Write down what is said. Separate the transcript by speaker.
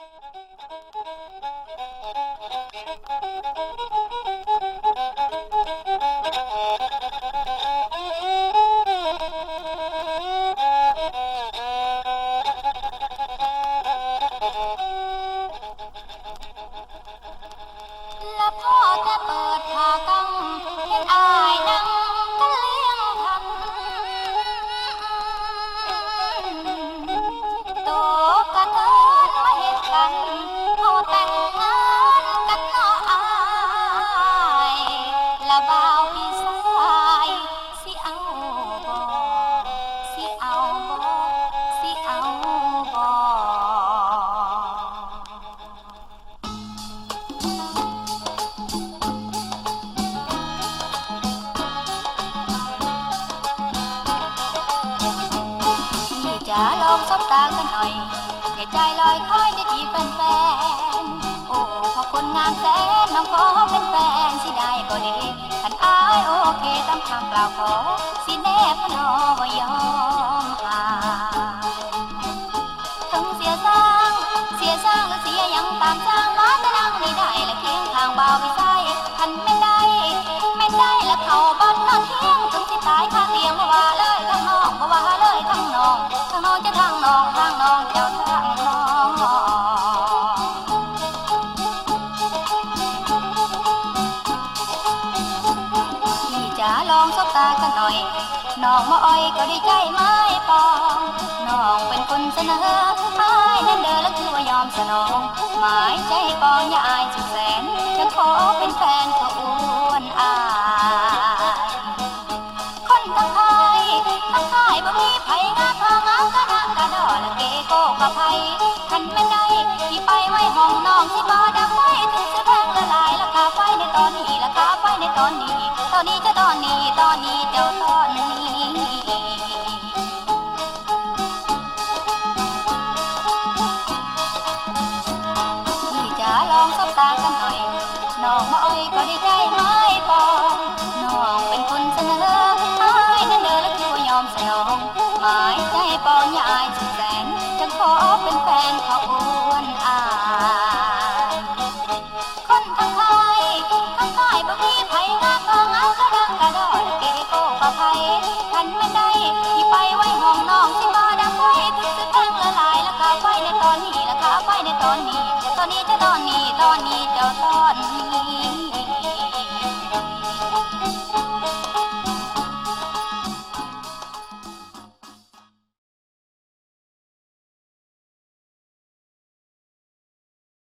Speaker 1: Thank you. พี่จะลองสบตากันหน่อยอย่ใจลอยคอยจะจีบเป็นแฟนโอ้ขอบคุณงามแสนน้องขอเป็นแฟนสิได้บ่ดีขันอายโอเคตามคำกล่าวขอสิแนบพนอบ่ยอมห่างถึงเสียสร้างเสียสร้างหรือเสียยังตามสร้างมาแต่นั่งนี่ได้และเคียงทางเบา น้องจะทางน้องทางน้องเจ้าทางน้องพี่จะลองสบตากันหน่อย น้องมาอ้อยก็ไดีใจไม่ปอง น้องเป็นคนเสนออายนั่นเดินแล้วคือว่ายอมสนอง หมายใจปองอย่าอายสุดแสนจะขอเป็นแฟนเขาอ้ กะนาดอและเกโกกะไผคันไม่นได้ที่ไปไว้ห้องน้องสิบ่ดับไวถึงจะแพงละลายราคาไฟในตอนนี้ราคาไฟในตอนนี้ ตอนนี้จะตอนนี้ตอนนี้เจ้าตอนนี้ หันไม่ได้ที่ไปไว้ห้องน้องที่บ่ดังไว้ถึงสุดทางละลายละคาไฟในตอนนี้ละคาไฟในตอนนี้ตอนนี้จะตอนนี้ตอนนี้จะตอนนี้